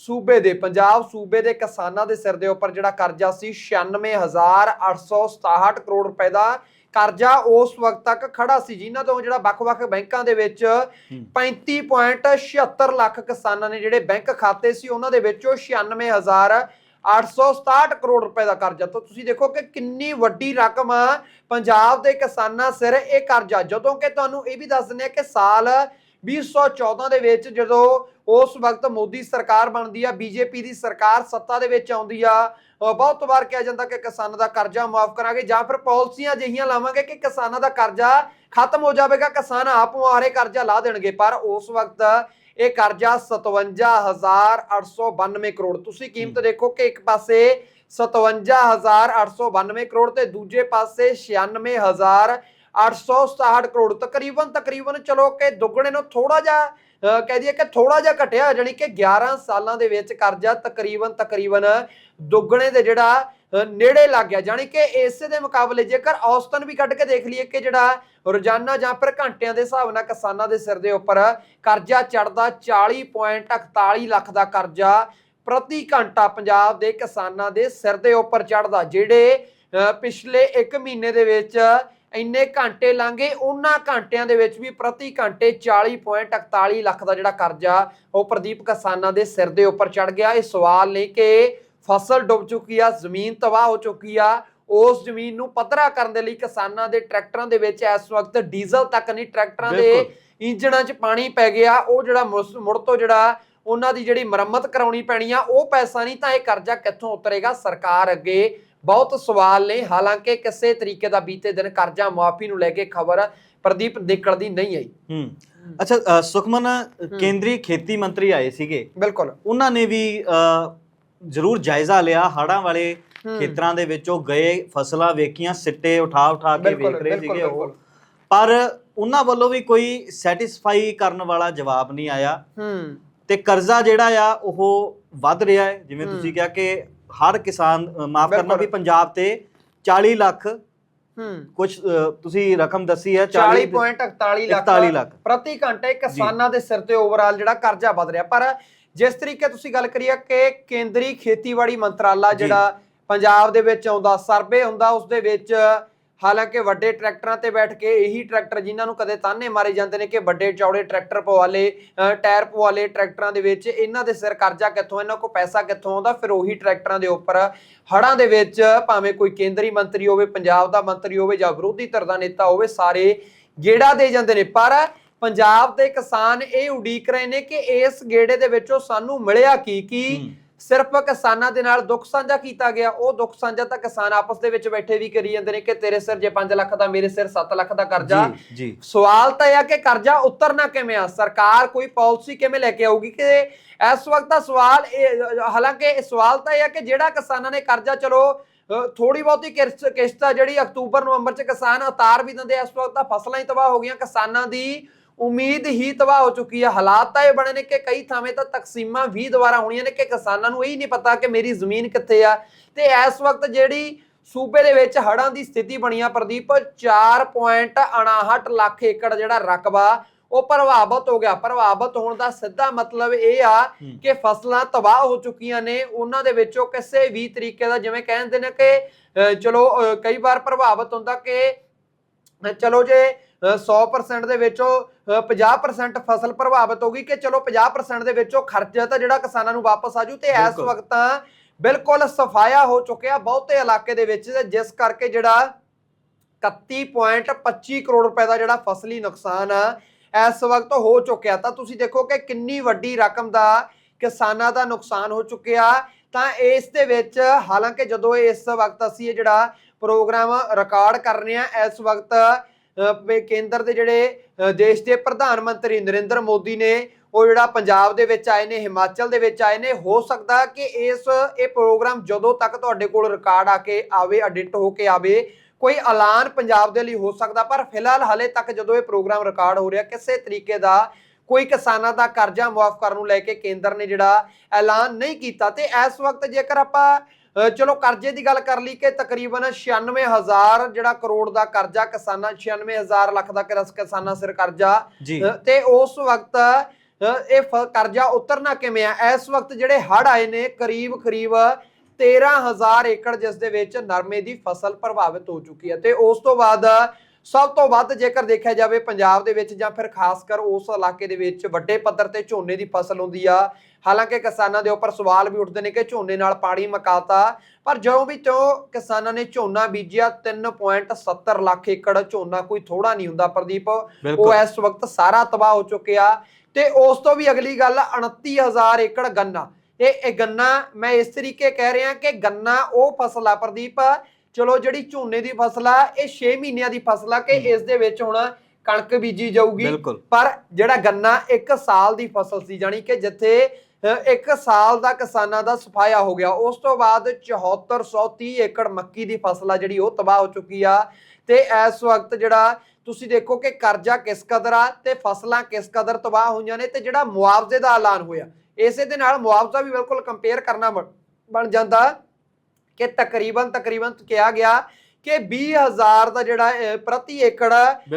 ਸੂਬੇ ਦੇ ਪੰਜਾਬ ਸੂਬੇ ਦੇ ਕਿਸਾਨਾਂ ਦੇ ਸਿਰ ਦੇ ਉੱਪਰ ਜਿਹੜਾ ਕਰਜ਼ਾ ਸੀ 96867 ਕਰੋੜ ਰੁਪਏ ਦਾ ਕਰਜ਼ਾ ਉਸ ਵਕਤ ਤੱਕ ਖੜਾ ਸੀ ਜਿਨ੍ਹਾਂ ਤੋਂ ਜਿਹੜਾ ਵੱਖ-ਵੱਖ ਬੈਂਕਾਂ ਦੇ ਵਿੱਚ 35.76 ਲੱਖ ਕਿਸਾਨਾਂ ਨੇ ਜਿਹੜੇ ਬੈਂਕ ਖਾਤੇ ਸੀ ਉਹਨਾਂ ਦੇ ਵਿੱਚੋਂ 96867 ਕਰੋੜ ਰੁਪਏ ਦਾ ਕਰਜ਼ਾ। ਤਾਂ ਤੁਸੀਂ ਦੇਖੋ ਕਿ ਕਿੰਨੀ ਵੱਡੀ ਰਕਮ ਪੰਜਾਬ ਦੇ ਕਿਸਾਨਾਂ ਸਿਰ ਇਹ ਕਰਜ਼ਾ। ਜਦੋਂ ਕਿ ਤੁਹਾਨੂੰ ਇਹ ਵੀ ਦੱਸ ਦਿੰਦੇ ਆ ਕਿ ਸਾਲ 2014 ਦੇ ਵਿੱਚ ਜਦੋਂ ਉਸ ਵਕਤ ਮੋਦੀ ਸਰਕਾਰ ਬਣਦੀ ਆ ਬੀਜੇਪੀ ਦੀ ਸਰਕਾਰ ਸੱਤਾ ਦੇ ਵਿੱਚ ਆਉਂਦੀ ਆ ਬਹੁਤ ਵਾਰ ਕਿਹਾ ਜਾਂਦਾ ਕਿ ਕਿਸਾਨਾਂ ਦਾ ਕਰਜ਼ਾ ਮਾਫ ਕਰਾਂਗੇ ਜਾਂ ਫਿਰ ਪਾਲਿਸੀਆਂ ਅਜਿਹੀਆਂ ਲਾਵਾਂਗੇ ਕਿ ਕਿਸਾਨਾਂ ਦਾ ਕਰਜ਼ਾ ਖਤਮ ਹੋ ਜਾਵੇਗਾ ਕਿਸਾਨ ਆਪ ਮੁਹਾਰੇ ਕਰਜ਼ਾ ਲਾ ਦੇਣਗੇ। ਪਰ ਉਸ ਵਕਤ ਇਹ ਕਰਜ਼ਾ 57892 ਕਰੋੜ ਤੁਸੀਂ ਕੀਮਤ ਦੇਖੋ ਕਿ ਇੱਕ ਪਾਸੇ 57892 ਕਰੋੜ ਤੇ ਦੂਜੇ ਪਾਸੇ 96867 ਕਰੋੜ ਤਕਰੀਬਨ ਤਕਰੀਬਨ ਚਲੋ ਕਿ ਦੁੱਗਣੇ ਨੂੰ ਥੋੜਾ ਜਿਹਾ ਕਹਿ ਦਈਏ ਕਿ ਥੋੜਾ ਜਿਹਾ ਘਟਿਆ ਜਾਨੀ ਕਿ 11 ਸਾਲਾਂ ਦੇ ਵਿੱਚ ਕਰਜ਼ਾ ਤਕਰੀਬਨ ਤਕਰੀਬਨ ਦੁੱਗਣੇ ਦੇ ਜਿਹੜਾ ਨੇੜੇ ਲੱਗ ਗਿਆ। ਜਾਨੀ ਕਿ ਇਸੇ ਦੇ ਮੁਕਾਬਲੇ ਜੇਕਰ ਔਸਤਨ ਵੀ ਕੱਢ ਕੇ ਦੇਖ ਲਈਏ ਕਿ ਜਿਹੜਾ ਰੋਜ਼ਾਨਾ ਜਾਂ ਫਿਰ ਘੰਟਿਆਂ ਦੇ ਹਿਸਾਬ ਨਾਲ ਕਿਸਾਨਾਂ ਦੇ ਸਿਰ ਦੇ ਉੱਪਰ ਕਰਜ਼ਾ ਚੜਦਾ 40.48 ਲੱਖ ਦਾ ਕਰਜ਼ਾ ਪ੍ਰਤੀ ਘੰਟਾ ਪੰਜਾਬ ਦੇ ਕਿਸਾਨਾਂ ਦੇ ਸਿਰ ਦੇ ਉੱਪਰ ਚੜਦਾ ਜਿਹੜੇ ਅਹ ਪਿਛਲੇ 1 ਮਹੀਨੇ ਦੇ ਵਿੱਚ ਇੰਨੇ ਘੰਟੇ ਲੰਘੇ ਉਹਨਾਂ ਘੰਟਿਆਂ ਦੇ ਵਿੱਚ ਵੀ ਪ੍ਰਤੀ ਘੰਟੇ 40.41 ਲੱਖ ਦਾ ਜਿਹੜਾ ਕਰਜ਼ਾ ਉਹ ਪ੍ਰਦੀਪ ਕਿਸਾਨਾਂ ਦੇ ਸਿਰ ਦੇ ਉੱਪਰ ਚੜ ਗਿਆ। ਇਹ ਸਵਾਲ ਨੇ ਕਿ ਫਸਲ ਡੁੱਬ ਚੁੱਕੀ ਆ ਜ਼ਮੀਨ ਤਬਾਹ ਹੋ ਚੁੱਕੀ ਆ ਉਸ ਜ਼ਮੀਨ ਨੂੰ ਪੱਧਰਾ ਕਰਨ ਦੇ ਲਈ ਕਿਸਾਨਾਂ ਦੇ ਟਰੈਕਟਰਾਂ ਦੇ ਵਿੱਚ ਇਸ ਵਕਤ ਡੀਜ਼ਲ ਤੱਕ ਨਹੀਂ ਟਰੈਕਟਰਾਂ ਦੇ। ਇੰਜਣਾਂ 'ਚ ਪਾਣੀ ਪੈ ਗਿਆ। ਉਹ ਜਿਹੜਾ ਮੁੜ ਤੋਂ ਜਿਹੜਾ ਉਹਨਾਂ ਦੀ ਜਿਹੜੀ ਮੁਰੰਮਤ ਕਰਾਉਣੀ ਪੈਣੀ ਆ ਉਹ ਪੈਸਾ ਨਹੀਂ ਤਾਂ ਇਹ ਕਰਜ਼ਾ ਕਿੱਥੋਂ ਉਤਰੇਗਾ? ਸਰਕਾਰ ਅੱਗੇ ਬਹੁਤ ਸਵਾਲ ਨੇ। ਹਾਲਾਂਕਿ ਕਿਸੇ ਤਰੀਕੇ ਦਾ ਬੀਤੇ ਦਿਨ ਕਰਜ਼ਾ ਮਾਫੀ ਨੂੰ ਲੈ ਕੇ ਖਬਰ ਪ੍ਰਦੀਪ ਨਿਕਲਦੀ ਨਹੀਂ ਆਈ। ਹੂੰ। ਅੱਛਾ ਸੁਖਮਨ ਕੇਂਦਰੀ ਖੇਤੀ ਮੰਤਰੀ ਆਏ ਸੀਗੇ। ਬਿਲਕੁਲ। ਉਹਨਾਂ ਨੇ ਵੀ ਜ਼ਰੂਰ ਜਾਇਜ਼ਾ ਲਿਆ। ਹੜਾਂ ਵਾਲੇ। ਖੇਤਰਾਂ ਦੇ ਵਿੱਚ ਉਹ ਗਏ ਫਸਲਾਂ ਵੇਖੀਆਂ ਸਿੱਟੇ ਉਠਾ ਉਠਾ ਕੇ ਵੇਖ ਰਹੇ ਬਿਲਕੁਲ, ਸੀਗੇ ਉਹ। ਬਿਲਕੁਲ। ਪਰ ਉਹਨਾਂ ਵੱਲੋਂ ਵੀ ਕੋਈ ਸੈਟੀਸਫਾਈ ਕਰਨ ਵਾਲਾ ਜਵਾਬ ਨਹੀਂ ਆਇਆ। ਹੂੰ। ਤੇ ਕਰਜ਼ਾ ਜਿਹੜਾ ਆ ਉਹ ਵੱਧ ਰਿਹਾ ਹੈ। ਜਿਵੇਂ। ਤੁਸੀਂ ਕਿਹਾ ਕਿ ਹਰ ਕਿਸਾਨ ਮਾਫ ਕਰਨਾ। ਵੀ ਪੰਜਾਬ ਤੇ 40 ਲੱਖ ਹੂੰ ਕੁਝ ਤੁਸੀਂ ਰਕਮ ਦੱਸੀ ਹੈ 40.41 ਲੱਖ 41 ਲੱਖ। ਪ੍ਰਤੀ ਘੰਟੇ ਕਿਸਾਨਾਂ ਦੇ ਸਿਰ ਤੇ ਓਵਰਆਲ ਜਿਹੜਾ ਕਰਜ਼ਾ ਵਧ ਰਿਹਾ ਪਰ ਜਿਸ ਤਰੀਕੇ ਤੁਸੀਂ ਗੱਲ ਕਰੀਏ ਕਿ ਕੇਂਦਰੀ ਖੇਤੀਬਾੜੀ ਮੰਤਰਾਲਾ। ਜਿਹੜਾ ਪੰਜਾਬ ਦੇ ਵਿੱਚ ਆਉਂਦਾ ਸਰਵੇ ਹੁੰਦਾ ਉਸ ਦੇ ਵਿੱਚ ਹਾਲਾਂਕਿ ਵੱਡੇ ਟਰੈਕਟਰਾਂ ਤੇ ਬੈਠ ਕੇ ਇਹੀ ਟਰੈਕਟਰ ਜਿਨ੍ਹਾਂ ਨੂੰ ਕਦੇ ਤਾਨੇ ਮਾਰੇ ਜਾਂਦੇ ਨੇ ਕਿ ਵੱਡੇ ਚੌੜੇ ਟਰੈਕਟਰ ਪਵਾਲੇ ਟਾਇਰ ਪਵਾਲੇ ਟਰੈਕਟਰਾਂ ਦੇ ਵਿੱਚ, ਇਹਨਾਂ ਦੇ ਸਿਰ ਕਰਜ਼ਾ ਕਿੱਥੋਂ, ਇਹਨਾਂ ਕੋਲ ਪੈਸਾ ਕਿੱਥੋਂ ਆਉਂਦਾ? ਫਿਰ ਉਹੀ ਟਰੈਕਟਰਾਂ ਦੇ ਉੱਪਰ ਹੜਾਂ ਦੇ ਵਿੱਚ ਭਾਵੇਂ ਕੋਈ ਕੇਂਦਰੀ ਮੰਤਰੀ ਹੋਵੇ, ਪੰਜਾਬ ਦਾ ਮੰਤਰੀ ਹੋਵੇ ਜਾਂ ਵਿਰੋਧੀ ਧਿਰ ਦਾ ਨੇਤਾ ਹੋਵੇ, ਸਾਰੇ ਗੇੜਾ ਦੇ ਜਾਂਦੇ ਨੇ। ਪਰ ਪੰਜਾਬ ਦੇ ਕਿਸਾਨ ਇਹ ਉਡੀਕ ਰਹੇ ਨੇ ਕਿ ਇਸ ਗੇੜੇ ਦੇ ਵਿੱਚੋਂ ਸਾਨੂੰ ਮਿਲਿਆ ਕੀ? ਕੀ ਸਿਰਫ ਕਿਸਾਨਾਂ ਦੇ ਨਾਲ ਦੁੱਖ ਸਾਂਝਾ ਕੀਤਾ ਗਿਆ। ਉਹ ਦੁੱਖ ਸਾਂਝਾ ਤਾਂ ਕਿਸਾਨ ਆਪਸ ਦੇ ਵਿੱਚ ਬੈਠੇ ਵੀ ਕਰੀ ਜਾਂਦੇ ਨੇ ਕਿ ਤੇਰੇ ਸਿਰ ਜੇ 5 ਲੱਖ ਦਾ ਮੇਰੇ ਸਿਰ 7 ਲੱਖ ਦਾ ਕਰਜ਼ਾ। ਜੀ ਸਵਾਲ ਤਾਂ ਇਹ ਆ ਕਿ ਕਰਜ਼ਾ ਉਤਰਨਾ ਕਿਵੇਂ ਆ? ਸਰਕਾਰ ਕੋਈ ਪਾਲਿਸੀ ਕਿਵੇਂ ਲੈ ਕੇ ਆਊਗੀ ਕਿ ਇਸ ਵਕਤ ਦਾ ਸਵਾਲ ਇਹ ਹਾਲਾਂਕਿ ਇਹ ਸਵਾਲ ਤਾਂ ਇਹ ਆ ਕਿ ਜਿਹੜਾ ਕਿਸਾਨਾਂ ਨੇ ਕਰਜ਼ਾ ਚਲੋ ਥੋੜੀ ਬਹੁਤੀ ਕਿਸ਼ਤ ਜਿਹੜੀ ਅਕਤੂਬਰ ਨਵੰਬਰ ਚ ਕਿਸਾਨ ਉਤਾਰ ਵੀ ਦਿੰਦੇ ਇਸ ਵਕਤ ਤਾਂ ਫਸਲਾਂ ਹੀ ਤਬਾਹ ਹੋ ਗਈਆਂ ਕਿਸਾਨਾਂ ਦੀ। ਉਮੀਦ ਹੀ ਤਬਾਹ ਹੋ ਚੁੱਕੀ ਹੈ ਹਾਲਾਤ ਤਾਂ ਇਹ ਬਣੇ ਨੇ ਕਿ ਕਈ ਥਾਵੇਂ ਤਾਂ ਤਕਸੀਮਾਂ ਵੀ ਦੁਬਾਰਾ ਹੋਣੀਆਂ ਨੇ ਕਿ ਕਿਸਾਨਾਂ ਨੂੰ ਇਹ ਹੀ ਨਹੀਂ ਪਤਾ ਕਿ ਮੇਰੀ ਜ਼ਮੀਨ ਕਿੱਥੇ ਆ। ਤੇ ਇਸ ਵਕਤ ਜਿਹੜੀ ਸੂਬੇ ਦੇ ਵਿੱਚ ਹੜ੍ਹਾਂ ਦੀ ਸਥਿਤੀ ਬਣੀ ਆ ਪ੍ਰਦੀਪ 4.59 ਲੱਖ ਏਕੜ ਜਿਹੜਾ ਰਕਬਾ ਉਹ ਪ੍ਰਭਾਵਿਤ ਹੋ ਗਿਆ। ਪ੍ਰਭਾਵਿਤ ਹੋਣ ਦਾ ਸਿੱਧਾ ਮਤਲਬ ਇਹ ਆ। ਕਿ ਫਸਲਾਂ ਤਬਾਹ ਹੋ ਚੁੱਕੀਆਂ ਨੇ। ਉਹਨਾਂ ਦੇ ਵਿੱਚੋਂ ਕਿਸੇ ਵੀ ਤਰੀਕੇ ਦਾ ਜਿਵੇਂ ਕਹਿੰਦੇ ਨੇ ਕਿ ਚਲੋ ਕਈ ਵਾਰ ਪ੍ਰਭਾਵਿਤ ਹੁੰਦਾ ਕਿ ਚਲੋ ਜੇ 100% ਦੇ ਵਿੱਚੋਂ ਅਹ, 50% ਫਸਲ ਪ੍ਰਭਾਵਿਤ ਹੋ ਗਈ ਕਿ ਚਲੋ 50% ਦੇ ਵਿੱਚੋਂ ਖਰਚਾ ਤਾਂ ਜਿਹੜਾ ਕਿਸਾਨਾਂ ਨੂੰ ਵਾਪਸ ਆਜੂ ਤੇ ਇਸ। ਵਕਤ ਤਾਂ ਬਿਲਕੁਲ ਸਫਾਇਆ ਹੋ ਚੁੱਕਿਆ ਬਹੁਤੇ ਇਲਾਕੇ ਦੇ ਵਿੱਚ ਜਿਸ ਕਰਕੇ ਜਿਹੜਾ 31.25 ਕਰੋੜ ਰੁਪਏ ਦਾ ਜਿਹੜਾ ਫਸਲੀ ਨੁਕਸਾਨ ਆ ਇਸ ਵਕਤ ਹੋ ਚੁੱਕਿਆ ਤਾਂ ਤੁਸੀਂ ਦੇਖੋ ਕਿ ਕਿੰਨੀ ਵੱਡੀ ਰਕਮ ਦਾ ਕਿਸਾਨਾਂ ਦਾ ਨੁਕਸਾਨ ਹੋ ਚੁੱਕਿਆ ਤਾਂ ਇਸ ਦੇ ਵਿੱਚ ਹਾਲਾਂਕਿ ਜਦੋਂ ਇਸ ਵਕਤ ਅਸੀਂ ਇਹ ਜਿਹੜਾ ਪ੍ਰੋਗਰਾਮ ਰਿਕਾਰਡ ਕਰ ਰਹੇ ਹਾਂ ਇਸ ਵਕਤ ਕੇਂਦਰ ਦੇ ਜਿਹੜੇ ਦੇਸ਼ ਦੇ ਪ੍ਰਧਾਨ ਮੰਤਰੀ ਨਰਿੰਦਰ ਮੋਦੀ ਨੇ, ਉਹ ਜਿਹੜਾ ਪੰਜਾਬ ਦੇ ਵਿੱਚ ਆਏ ਨੇ, ਹਿਮਾਚਲ ਦੇ ਵਿੱਚ ਆਏ ਨੇ, ਹੋ ਸਕਦਾ ਕਿ ਇਸ, ਇਹ ਪ੍ਰੋਗਰਾਮ ਜਦੋਂ ਤੱਕ ਤੁਹਾਡੇ ਕੋਲ ਰਿਕਾਰਡ ਆ ਕੇ ਆਵੇ, ਐਡਿਟ ਹੋ ਕੇ ਆਵੇ, ਕੋਈ ਐਲਾਨ ਪੰਜਾਬ ਦੇ ਲਈ ਹੋ ਸਕਦਾ, ਪਰ ਫਿਲਹਾਲ ਹਲੇ ਤੱਕ ਜਦੋਂ ਇਹ ਪ੍ਰੋਗਰਾਮ ਰਿਕਾਰਡ ਹੋ ਰਿਹਾ, ਕਿਸੇ ਤਰੀਕੇ ਦਾ ਕੋਈ ਕਿਸਾਨਾਂ ਦਾ ਕਰਜ਼ਾ ਮੁਆਫ ਕਰਨ ਨੂੰ ਲੈ ਕੇ ਕੇਂਦਰ ਨੇ ਜਿਹੜਾ ਐਲਾਨ ਨਹੀਂ ਕੀਤਾ ਤੇ ਇਸ ਵਕਤ ਜੇਕਰ ਆਪਾਂ ਚਲੋ ਕਰਜ਼ੇ ਦੀ ਗੱਲ ਕਰ ਲਈ ਕਿ ਤਕਰੀਬਨ 96000 ਜਿਹੜਾ ਕਰੋੜ ਦਾ ਕਰਜ਼ਾ ਕਿਸਾਨਾਂ 96000 ਲੱਖ ਦਾ ਕਿਸਾਨਾਂ ਸਿਰ ਕਰਜ਼ਾ ਤੇ ਉਸ ਵਕਤ ਇਹ ਕਰਜ਼ਾ ਉਤਰਨਾ ਕਿਵੇਂ ਆ? ਇਸ ਵਕਤ ਜਿਹੜੇ ਹੜ ਆਏ ਨੇ ਕਰੀਬ ਕਰੀਬ 13000 ਏਕੜ ਜਿਸ ਦੇ ਵਿੱਚ ਨਰਮੇ ਦੀ ਫਸਲ ਪ੍ਰਭਾਵਿਤ ਹੋ ਚੁੱਕੀ ਹੈ ਤੇ ਉਸ ਤੋਂ ਬਾਅਦ ਸਭ ਤੋਂ ਵੱਧ ਜੇਕਰ ਦੇਖਿਆ ਜਾਵੇ ਪੰਜਾਬ ਦੇ ਵਿੱਚ ਜਾਂ ਫਿਰ ਖਾਸ ਕਰ ਉਸ ਇਲਾਕੇ ਦੇ ਵਿੱਚ ਵੱਡੇ ਪੱਧਰ ਤੇ ਝੋਨੇ ਦੀ ਫਸਲ ਹੁੰਦੀ ਆ। ਹਾਲਾਂਕਿ ਕਿਸਾਨਾਂ ਦੇ ਉੱਪਰ ਸਵਾਲ ਵੀ ਉੱਠਦੇ ਨੇ ਕਿ ਝੋਨੇ ਨਾਲ ਪਾਣੀ ਮਕਾਤਾ ਪਰ ਜਦੋਂ ਵੀ ਚੋ ਕਿਸਾਨਾਂ ਨੇ ਝੋਨਾ ਬੀਜਿਆ 3.70 ਲੱਖ ਏਕੜ ਝੋਨਾ ਕੋਈ ਥੋੜਾ ਨਹੀਂ ਹੁੰਦਾ ਪ੍ਰਦੀਪ। ਉਹ ਇਸ ਵਕਤ ਸਾਰਾ ਤਬਾਹ ਹੋ ਚੁੱਕਿਆ। ਤੇ ਉਸ ਤੋਂ ਵੀ ਅਗਲੀ ਗੱਲ 29000 ਏਕੜ ਗੰਨਾ। ਇਹ ਇਹ ਗੰਨਾ ਮੈਂ ਇਸ ਤਰੀਕੇ ਕਹਿ ਰਿਹਾ ਕਿ ਗੰਨਾ ਉਹ ਫਸਲ ਆ ਪ੍ਰਦੀਪ ਚਲੋ ਜਿਹੜੀ ਝੋਨੇ ਦੀ ਫਸਲ ਆ ਇਹ 6 ਮਹੀਨਿਆਂ ਦੀ ਫਸਲ ਆ ਕਿ ਇਸ ਦੇ ਵਿੱਚ ਹੁਣ ਕਣਕ ਬੀਜੀ ਜਾਊਗੀ। ਪਰ ਜਿਹੜਾ ਗੰਨਾ 1 ਸਾਲ ਦੀ ਫਸਲ ਸੀ ਜਾਨੀ ਕਿ ਜਿੱਥੇ 1 ਸਾਲ ਦਾ ਕਿਸਾਨਾਂ ਦਾ ਸਫਾਇਆ ਹੋ ਗਿਆ ਉਸ ਤੋਂ ਬਾਅਦ 7430 ਏਕੜ ਮੱਕੀ ਦੀ ਫਸਲ ਆ ਜਿਹੜੀ ਉਹ ਤਬਾਹ ਹੋ ਚੁੱਕੀ ਆ। ਤੇ ਇਸ ਵਕਤ ਜਿਹੜਾ ਤੁਸੀਂ ਦੇਖੋ ਕਿ ਕਰਜ਼ਾ ਕਿਸ ਕਦਰ ਆ ਤੇ ਫਸਲਾਂ ਕਿਸ ਕਦਰ ਤਬਾਹ ਹੋਈਆਂ ਨੇ ਤੇ ਜਿਹੜਾ ਮੁਆਵਜ਼ੇ ਦਾ ਐਲਾਨ ਹੋਇਆ। ਇਸੇ ਦੇ ਨਾਲ ਮੁਆਵਜ਼ਾ ਵੀ ਬਿਲਕੁਲ ਕੰਪੇਅਰ ਕਰਨਾ ਬਣ ਜਾਂਦਾ। ਕਿ ਤਕਰੀਬਨ ਤਕਰੀਬਨ ਕਿਹਾ ਗਿਆ ਕਿ 20000 ਦਾ ਜਿਹੜਾ ਪ੍ਰਤੀ ਏਕੜ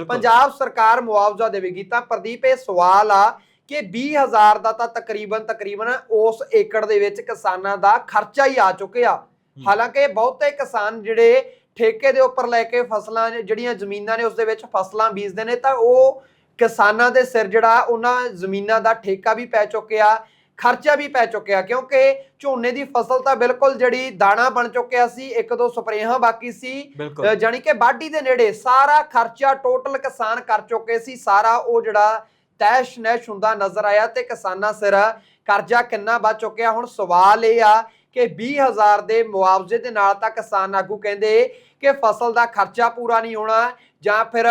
ਪੰਜਾਬ ਸਰਕਾਰ ਮੁਆਵਜ਼ਾ ਦੇਵੇਗੀ। ਤਾਂ ਪ੍ਰਦੀਪ ਇਹ ਸਵਾਲ ਆ ਕਿ 20000 ਦਾ ਤਾਂ ਤਕਰੀਬਨ ਤਕਰੀਬਨ ਉਸ ਏਕੜ ਦੇ ਵਿੱਚ ਕਿਸਾਨਾਂ ਦਾ ਖਰਚਾ ਹੀ ਆ ਚੁੱਕਿਆ। ਹਾਲਾਂਕਿ ਬਹੁਤੇ ਕਿਸਾਨ ਜਿਹੜੇ ਠੇਕੇ ਦੇ ਉੱਪਰ ਲੈ ਕੇ ਫਸਲਾਂ ਜਿਹੜੀਆਂ ਜ਼ਮੀਨਾਂ ਨੇ ਉਸ ਦੇ ਵਿੱਚ ਫਸਲਾਂ ਬੀਜਦੇ ਨੇ ਤਾਂ ਉਹ ਕਿਸਾਨਾਂ ਦੇ ਸਿਰ ਜਿਹੜਾ ਉਹਨਾਂ ਜ਼ਮੀਨਾਂ ਦਾ ਠੇਕਾ ਵੀ ਪੈ ਚੁੱਕਿਆ। ਖਰਚਾ ਵੀ ਪੈ ਚੁੱਕਿਆ ਕਿਉਂਕਿ ਝੋਨੇ ਦੀ ਫਸਲ ਤਾਂ ਬਿਲਕੁਲ ਜਿਹੜੀ ਦਾਣਾ ਬਣ ਚੁੱਕਿਆ ਸੀ ਇੱਕ ਦੋ ਸਪਰੇਹਾਂ ਬਾਕੀ ਸੀ। ਜਾਣੀ ਕਿ ਬਾਡੀ ਦੇ ਨੇੜੇ ਸਾਰਾ ਖਰਚਾ ਟੋਟਲ ਕਿਸਾਨ ਕਰ ਚੁੱਕੇ ਸੀ ਸਾਰਾ ਉਹ ਜਿਹੜਾ ਤੈਸ਼ ਨੈਸ਼ ਹੁੰਦਾ ਨਜ਼ਰ ਆਇਆ ਤੇ ਕਿਸਾਨਾਂ ਸਿਰ ਕਰਜ਼ਾ ਕਿੰਨਾ ਬਚ ਚੁੱਕਿਆ। ਹੁਣ ਸਵਾਲ ਇਹ ਆ ਕਿ 20000 ਦੇ ਮੁਆਵਜ਼ੇ ਦੇ ਨਾਲ ਤਾਂ ਕਿਸਾਨ ਆਗੂ ਕਹਿੰਦੇ ਕਿ ਫਸਲ ਦਾ ਖਰਚਾ ਪੂਰਾ ਨਹੀਂ ਹੋਣਾ ਜਾਂ ਫਿਰ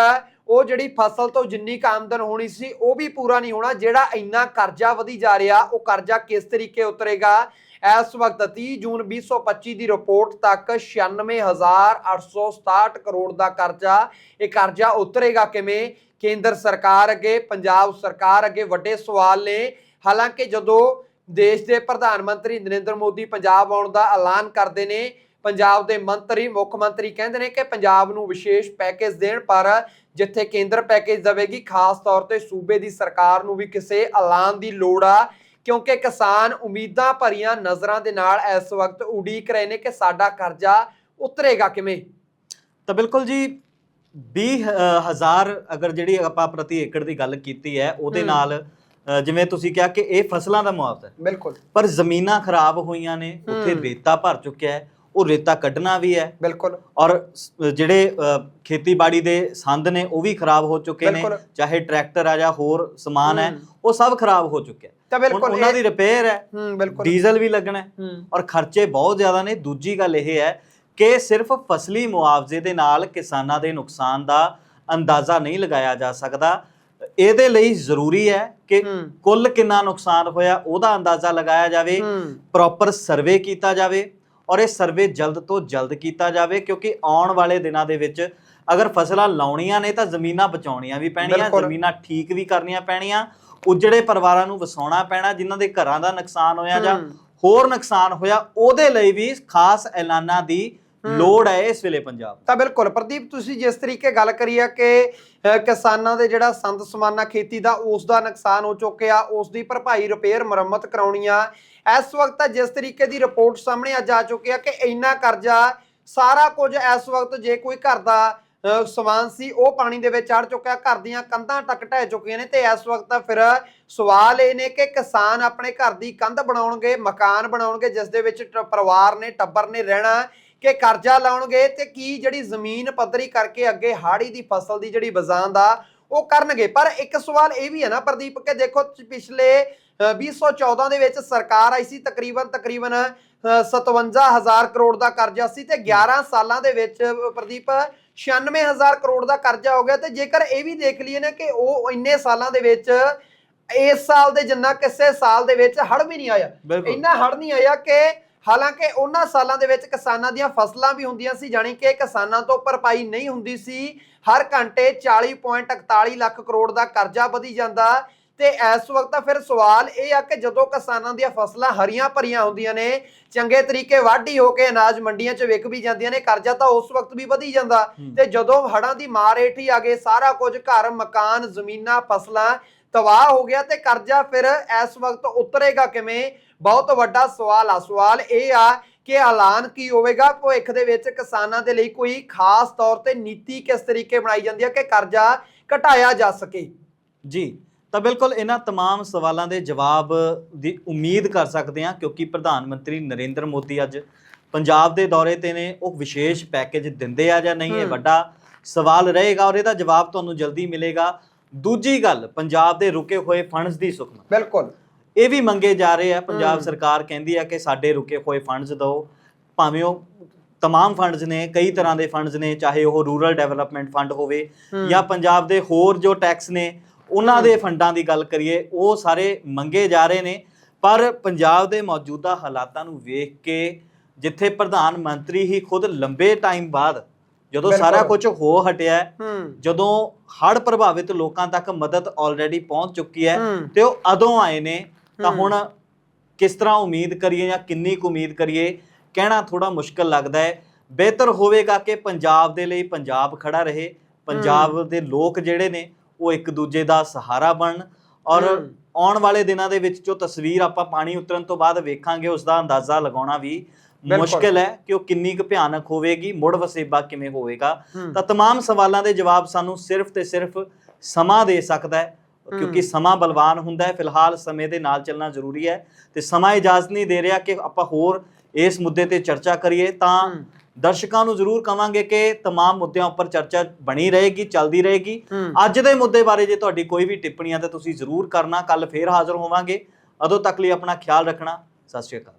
ਉਹ ਜਿਹੜੀ ਫਸਲ ਤੋਂ ਜਿੰਨੀ ਕੁ ਆਮਦਨ ਹੋਣੀ ਸੀ, ਉਹ ਵੀ ਪੂਰਾ ਨਹੀਂ ਹੋਣਾ, ਜਿਹੜਾ ਇੰਨਾ ਕਰਜ਼ਾ ਵਧੀ ਜਾ ਰਿਹਾ, ਉਹ ਕਰਜ਼ਾ ਕਿਸ ਤਰੀਕੇ ਉਤਰੇਗਾ? ਇਸ ਵਕਤ 30 ਜੂਨ 2025 ਦੀ ਰਿਪੋਰਟ ਤੱਕ 96867 ਕਰੋੜ ਦਾ ਕਰਜ਼ਾ, ਇਹ ਕਰਜ਼ਾ ਉਤਰੇਗਾ ਕਿਵੇਂ? ਕੇਂਦਰ ਸਰਕਾਰ ਅੱਗੇ, ਪੰਜਾਬ ਸਰਕਾਰ ਅੱਗੇ ਵੱਡੇ ਸਵਾਲ ਨੇ। ਹਾਲਾਂਕਿ ਜਦੋਂ ਦੇਸ਼ ਦੇ ਪ੍ਰਧਾਨ ਮੰਤਰੀ ਨਰਿੰਦਰ ਮੋਦੀ ਪੰਜਾਬ ਆਉਣ ਦਾ ਐਲਾਨ ਕਰਦੇ ਨੇ, ਪੰਜਾਬ ਦੇ ਮੰਤਰੀ, ਮੁੱਖ ਮੰਤਰੀ ਕਹਿੰਦੇ ਨੇ ਕਿ ਪੰਜਾਬ ਨੂੰ ਵਿਸ਼ੇਸ਼ ਪੈਕੇਜ ਦੇਣ, ਪਰ ਜਿੱਥੇ ਕੇਂਦਰ ਪੈਕੇਜ ਦੇਵੇਗੀ ਖਾਸ ਤੌਰ ਤੇ ਸੂਬੇ ਦੀ ਸਰਕਾਰ ਨੂੰ ਵੀ ਕਿਸੇ ਐਲਾਨ ਦੀ ਲੋੜ ਆ ਕਿਉਂਕਿ ਕਿਸਾਨ ਉਮੀਦਾਂ ਭਰੀਆਂ ਨਜ਼ਰਾਂ ਦੇ ਨਾਲ ਇਸ ਵਕਤ ਉਡੀਕ ਰਹੇ ਨੇ ਕਿ ਸਾਡਾ ਕਰਜ਼ਾ ਉਤਰੇਗਾ ਕਿਵੇਂ ਤਾਂ ਬਿਲਕੁਲ ਜੀ 20000 ਅਗਰ ਜਿਹੜੀ ਆਪਾਂ ਪ੍ਰਤੀ ਏਕੜ ਦੀ ਗੱਲ ਕੀਤੀ ਹੈ ਉਹਦੇ। ਨਾਲ ਜਿਵੇਂ ਤੁਸੀਂ ਕਿਹਾ ਕਿ ਇਹ ਫਸਲਾਂ ਦਾ ਮੁਆਵਜ਼ਾ ਹੈ ਬਿਲਕੁਲ ਪਰ ਜ਼ਮੀਨਾਂ ਖਰਾਬ ਹੋਈਆਂ ਨੇ ਉੱਥੇ। ਰੇਤਾ ਭਰ ਚੁੱਕਿਆ ਹੈ ਉਹ ਰੇਤਾ ਕੱਢਣਾ ਵੀ ਹੈ। ਬਿਲਕੁਲ। ਔਰ ਜਿਹੜੇ ਖੇਤੀਬਾੜੀ ਦੇ ਸੰਦ ਨੇ ਉਹ ਵੀ ਖਰਾਬ ਹੋ ਚੁੱਕੇ ਨੇ। ਚਾਹੇ ਟਰੈਕਟਰ ਆ ਜਾਂ ਹੋਰ ਸਮਾਨ ਹੈ। ਉਹ ਸਭ ਖਰਾਬ ਹੋ ਚੁੱਕਿਆ। ਤਾਂ ਬਿਲਕੁਲ ਉਹਨਾਂ ਦੀ ਰਿਪੇਅਰ ਹੈ। ਹੂੰ ਬਿਲਕੁਲ। ਡੀਜ਼ਲ ਵੀ ਲੱਗਣਾ ਔਰ ਖਰਚੇ ਬਹੁਤ ਜ਼ਿਆਦਾ ਨੇ। ਦੂਜੀ ਗੱਲ ਇਹ ਹੈ ਕਿ ਸਿਰਫ ਫਸਲੀ ਮੁਆਵਜ਼ੇ ਦੇ ਨਾਲ ਕਿਸਾਨਾਂ ਦੇ ਨੁਕਸਾਨ ਦਾ ਅੰਦਾਜ਼ਾ ਨਹੀਂ ਲਗਾਇਆ ਜਾ ਸਕਦਾ। ਇਹਦੇ ਲਈ ਜ਼ਰੂਰੀ ਹੈ ਕਿ ਕੁੱਲ ਕਿੰਨਾ ਨੁਕਸਾਨ ਹੋਇਆ ਉਹਦਾ ਅੰਦਾਜ਼ਾ ਲਗਾਇਆ ਜਾਵੇ। ਪ੍ਰੋਪਰ ਸਰਵੇ ਕੀਤਾ ਜਾਵੇ। ਔਰ ਇਹ ਸਰਵੇ ਜਲਦ ਤੋਂ ਜਲਦ ਕੀਤਾ ਜਾਵੇ ਕਿਉਂਕਿ ਆਉਣ ਵਾਲੇ ਦਿਨਾਂ ਦੇ ਵਿੱਚ ਅਗਰ ਫਸਲਾਂ ਲਾਉਣੀਆਂ ਨੇ ਤਾਂ ਜ਼ਮੀਨਾਂ ਬਚਾਉਣੀਆਂ ਵੀ ਪੈਣੀਆਂ ਬਿਲਕੁਲ। ਜ਼ਮੀਨਾਂ ਠੀਕ ਵੀ ਕਰਨੀਆਂ ਪੈਣੀਆਂ ਉਜੜੇ ਪਰਿਵਾਰਾਂ ਨੂੰ ਵਸਾਉਣਾ ਪੈਣਾ ਜਿਨ੍ਹਾਂ ਦੇ ਘਰਾਂ ਦਾ ਨੁਕਸਾਨ ਹੋਇਆ ਜਾਂ। ਹੋਰ ਨੁਕਸਾਨ ਹੋਇਆ ਉਹਦੇ ਲਈ ਵੀ ਖਾਸ ਐਲਾਨਾਂ ਦੀ। ਲੋੜ ਹੈ ਇਸ ਵੇਲੇ ਪੰਜਾਬ ਤਾਂ ਬਿਲਕੁਲ ਪ੍ਰਦੀਪ ਤੁਸੀਂ ਜਿਸ ਤਰੀਕੇ ਗੱਲ ਕਰੀ ਆ ਕਿ ਕਿਸਾਨਾਂ ਦੇ ਜਿਹੜਾ ਸੰਦ ਸਮਾਨਾ ਖੇਤੀ ਦਾ ਉਸ ਦਾ ਨੁਕਸਾਨ ਹੋ ਚੁੱਕਿਆ ਉਸ ਦੀ ਭਰਪਾਈ ਰਿਪੇਅਰ ਮੁਰੰਮਤ ਕਰਾਉਣੀ ਆ। ਇਸ ਵਕਤ ਤਾਂ ਜਿਸ ਤਰੀਕੇ ਦੀ ਰਿਪੋਰਟ ਸਾਹਮਣੇ ਅੱਜ ਆ ਚੁੱਕੀ ਆ ਕਿ ਇੰਨਾ ਕਰਜ਼ਾ ਸਾਰਾ ਕੁਝ ਇਸ ਵਕਤ ਜੇ ਕੋਈ ਘਰ ਦਾ ਸਮਾਨ ਸੀ ਉਹ ਪਾਣੀ ਦੇ ਵਿੱਚ ਚੜ ਚੁੱਕਿਆ ਘਰ ਦੀਆਂ ਕੰਧਾਂ ਟੱਕ ਢਹਿ ਚੁੱਕੀਆਂ ਨੇ ਤੇ ਇਸ ਵਕਤ ਤਾਂ ਫਿਰ ਸਵਾਲ ਇਹ ਨੇ ਕਿ ਕਿਸਾਨ ਆਪਣੇ ਘਰ ਦੀ ਕੰਧ ਬਣਾਉਣਗੇ ਮਕਾਨ ਬਣਾਉਣਗੇ ਜਿਸ ਦੇ ਵਿੱਚ ਪਰਿਵਾਰ ਨੇ ਟੱਬਰ ਨੇ ਰਹਿਣਾ ਕਿ ਕਰਜ਼ਾ ਲਾਉਣਗੇ ਤੇ ਕੀ ਜਿਹੜੀ ਜ਼ਮੀਨ ਪੱਧਰੀ ਕਰਕੇ ਅੱਗੇ ਹਾੜੀ ਦੀ ਫਸਲ ਦੀ ਜਿਹੜੀ ਬਜ਼ਾਨ ਦਾ ਉਹ ਕਰਨਗੇ। ਪਰ ਇੱਕ ਸਵਾਲ ਇਹ ਵੀ ਹੈ ਨਾ ਪ੍ਰਦੀਪ ਕਿ ਦੇਖੋ ਪਿਛਲੇ ਅ, 2014 ਦੇ ਵਿੱਚ ਸਰਕਾਰ ਆਈ ਸੀ ਤਕਰੀਬਨ ਤਕਰੀਬਨ ਅ, 57000 ਕਰੋੜ ਦਾ ਕਰਜ਼ਾ ਸੀ ਤੇ 11 ਸਾਲਾਂ ਦੇ ਵਿੱਚ ਪ੍ਰਦੀਪ 96000 ਕਰੋੜ ਦਾ ਕਰਜ਼ਾ ਹੋ ਗਿਆ ਤੇ ਜੇਕਰ ਇਹ ਵੀ ਦੇਖ ਲਈਏ ਨਾ ਕਿ ਉਹ ਇੰਨੇ ਸਾਲਾਂ ਦੇ ਵਿੱਚ ਇਸ ਸਾਲ ਦੇ ਜਿੰਨਾ ਕਿਸੇ ਸਾਲ ਦੇ ਵਿੱਚ ਹੜ ਵੀ ਨਹੀਂ ਆਇਆ। ਇੰਨਾ ਹੜ ਨਹੀਂ ਆਇਆ ਕਿ ਹਾਲਾਂਕਿ ਉਹਨਾਂ ਸਾਲਾਂ ਦੇ ਵਿੱਚ ਕਿਸਾਨਾਂ ਦੀਆਂ ਫਸਲਾਂ ਵੀ ਹੁੰਦੀਆਂ ਸੀ ਜਾਣੀ ਕਿ ਕਿਸਾਨਾਂ ਤੋਂ ਭਰਪਾਈ ਨਹੀਂ ਹੁੰਦੀ ਸੀ। ਹਰ ਘੰਟੇ 40.41 ਲੱਖ ਕਰੋੜ ਦਾ ਕਰਜ਼ਾ ਵਧੀ ਜਾਂਦਾ ਤੇ ਇਸ ਵਕਤ ਫਿਰ ਸਵਾਲ ਇਹ ਆ ਕਿ ਜਦੋਂ ਕਿਸਾਨਾਂ ਦੀਆਂ ਫਸਲਾਂ ਹਰੀਆਂ ਭਰੀਆਂ ਹੁੰਦੀਆਂ ਨੇ ਚੰਗੇ ਤਰੀਕੇ ਵਾਢੀ ਹੋ ਕੇ ਅਨਾਜ ਮੰਡੀਆਂ 'ਚ ਵਿਕ ਵੀ ਜਾਂਦੀਆਂ ਨੇ ਕਰਜ਼ਾ ਤਾਂ ਉਸ ਵਕਤ ਵੀ ਵਧੀ ਜਾਂਦਾ। ਤੇ ਜਦੋਂ ਹੜਾਂ ਦੀ ਮਾਰ ਹੇਠ ਹੀ ਆ ਗਏ ਸਾਰਾ ਕੁਝ ਘਰ ਮਕਾਨ ਜ਼ਮੀਨਾਂ ਫਸਲਾਂ ਤਬਾਹ ਹੋ ਗਿਆ ਤੇ ਕਰਜ਼ਾ ਫਿਰ ਇਸ ਵਕਤ ਉਤਰੇਗਾ ਕਿਵੇਂ? ਬਹੁਤ ਵੱਡਾ ਸਵਾਲ ਆ ਸਵਾਲ ਇਹ ਆ ਕਿ ਐਲਾਨ ਕੀ ਹੋਵੇਗਾ ਭਵਿੱਖ ਦੇ ਵਿੱਚ ਕਿਸਾਨਾਂ ਦੇ ਲਈ ਕੋਈ ਖਾਸ ਤੌਰ ਤੇ ਨੀਤੀ ਕਿਸ ਤਰੀਕੇ ਬਣਾਈ ਜਾਂਦੀ ਹੈ ਕਿ ਕਰਜ਼ਾ ਘਟਾਇਆ ਜਾ ਸਕੇ ਜੀ ਤਾਂ ਬਿਲਕੁਲ ਇਹਨਾਂ तमाम ਸਵਾਲਾਂ ਦੇ ਜਵਾਬ ਦੀ ਉਮੀਦ ਕਰ ਸਕਦੇ ਹਾਂ ਕਿਉਂਕਿ ਪ੍ਰਧਾਨ ਮੰਤਰੀ ਨਰਿੰਦਰ ਮੋਦੀ ਅੱਜ ਪੰਜਾਬ ਦੇ ਦੌਰੇ ਤੇ ਨੇ ਉਹ ਵਿਸ਼ੇਸ਼ ਪੈਕੇਜ ਦਿੰਦੇ ਆ ਜਾਂ ਨਹੀਂ ਇਹ ਹਮ। ਵੱਡਾ ਸਵਾਲ ਰਹੇਗਾ ਔਰ ਇਹਦਾ ਜਵਾਬ ਤੁਹਾਨੂੰ ਜਲਦੀ ਮਿਲੇਗਾ ਦੂਜੀ ਗੱਲ ਪੰਜਾਬ ਦੇ ਰੁਕੇ ਹੋਏ ਫੰਡਸ ਦੀ ਸੁਖਮਾ ਬਿਲਕੁਲ ਇਹ ਵੀ ਮੰਗੇ ਜਾ ਰਹੇ ਆ ਪੰਜਾਬ ਸਰਕਾਰ ਕਹਿੰਦੀ ਆ ਕਿ ਸਾਡੇ ਰੁਕੇ ਹੋਏ ਫੰਡਸ ਦਿਓ। ਭਾਵੇਂ ਉਹ ਤਮਾਮ ਫੰਡਸ ਨੇ ਕਈ ਤਰ੍ਹਾਂ ਦੇ ਫੰਡਸ ਨੇ ਚਾਹੇ ਉਹ ਰੂਰਲ ਡਿਵੈਲਪਮੈਂਟ ਫੰਡ ਹੋਵੇ ਜਾਂ ਪੰਜਾਬ ਦੇ ਹੋਰ ਜੋ ਟੈਕਸ ਨੇ ਉਹਨਾਂ ਦੇ ਫੰਡਾਂ ਦੀ ਗੱਲ ਕਰੀਏ ਉਹ ਸਾਰੇ ਮੰਗੇ ਜਾ ਰਹੇ ਨੇ। ਪਰ ਪੰਜਾਬ ਦੇ ਮੌਜੂਦਾ ਹਾਲਾਤਾਂ ਨੂੰ ਵੇਖ ਕੇ ਜਿੱਥੇ ਪ੍ਰਧਾਨ ਮੰਤਰੀ ਹੀ ਖੁਦ ਲੰਬੇ ਟਾਈਮ ਬਾਅਦ ਜਦੋਂ ਸਾਰਾ ਕੁਝ ਹੋ ਹਟਿਆ ਜਦੋਂ ਹੜ੍ਹ ਪ੍ਰਭਾਵਿਤ ਲੋਕਾਂ ਤੱਕ ਮਦਦ ਆਲਰੇਡੀ ਪਹੁੰਚ ਚੁੱਕੀ ਹੈ ਤੇ ਉਹ ਅਦੋਂ ਆਏ ਨੇ ਤਾਂ ਹਮ। ਹੁਣ ਕਿਸ ਤਰ੍ਹਾਂ ਉਮੀਦ ਕਰੀਏ ਜਾਂ ਕਿੰਨੀ ਕੁ ਉਮੀਦ ਕਰੀਏ ਕਹਿਣਾ ਥੋੜਾ ਮੁਸ਼ਕਲ ਲੱਗਦਾ ਹੈ ਬਿਹਤਰ ਹੋਵੇਗਾ ਕਿ ਪੰਜਾਬ ਦੇ ਲਈ ਪੰਜਾਬ ਖੜਾ ਰਹੇ ਪੰਜਾਬ ਦੇ ਲੋਕ ਜਿਹੜੇ ਨੇ ਉਹ ਇੱਕ ਦੂਜੇ ਦਾ ਸਹਾਰਾ ਬਣਨ ਔਰ ਹਮ। ਆਉਣ ਵਾਲੇ ਦਿਨਾਂ ਦੇ ਵਿੱਚ ਜੋ ਤਸਵੀਰ ਆਪਾਂ ਪਾਣੀ ਉਤਰਨ ਤੋਂ ਬਾਅਦ ਵੇਖਾਂਗੇ ਉਸ ਦਾ ਅੰਦਾਜ਼ਾ ਲਗਾਉਣਾ ਵੀ ਬਿਲਕੁਲ। ਮੁਸ਼ਕਲ ਹੈ ਕਿ ਉਹ ਕਿੰਨੀ ਕੁ ਭਿਆਨਕ ਹੋਵੇਗੀ ਮੁੜ ਵਸੇਬਾ ਕਿਵੇਂ ਹੋਵੇਗਾ ਹੂੰ। ਤਾਂ तमाम ਸਵਾਲਾਂ ਦੇ ਜਵਾਬ ਸਾਨੂੰ ਸਿਰਫ ਤੇ ਸਿਰਫ ਸਮਾਂ ਦੇ ਸਕਦਾ ਹੈ ਕਿਉਂਕਿ ਹਮ। ਸਮਾਂ ਬਲਵਾਨ ਹੁੰਦਾ ਹੈ ਫਿਲਹਾਲ ਸਮੇਂ ਦੇ ਨਾਲ ਚੱਲਣਾ ਜ਼ਰੂਰੀ ਹੈ ਤੇ ਸਮਾਂ ਇਜਾਜ਼ਤ ਨਹੀਂ ਦੇ ਰਿਹਾ ਕਿ ਆਪਾਂ ਹੋਰ ਇਸ ਮੁੱਦੇ ਤੇ ਚਰਚਾ ਕਰੀਏ ਤਾਂ ਹੂੰ। ਦਰਸ਼ਕਾਂ ਨੂੰ ਜ਼ਰੂਰ ਕਵਾਂਗੇ ਕਿ तमाम ਮੁੱਦਿਆਂ ਉੱਪਰ ਚਰਚਾ ਬਣੀ ਰਹੇਗੀ ਚੱਲਦੀ ਰਹੇਗੀ ਹੂੰ। ਅੱਜ ਦੇ ਮੁੱਦੇ ਬਾਰੇ ਜੇ ਤੁਹਾਡੀ ਕੋਈ ਵੀ ਟਿੱਪਣੀ ਹੈ ਤਾਂ ਤੁਸੀਂ ਜ਼ਰੂਰ ਕਰਨਾ ਕੱਲ ਫੇਰ ਹਾਜ਼ਰ ਹੋਵਾਂਗੇ ਉਦੋਂ ਤੱਕ ਲਈ ਆਪਣਾ ਖਿਆਲ ਰੱਖਣਾ ਸਤਿ ਸ਼੍ਰੀ ਅਕਾਲ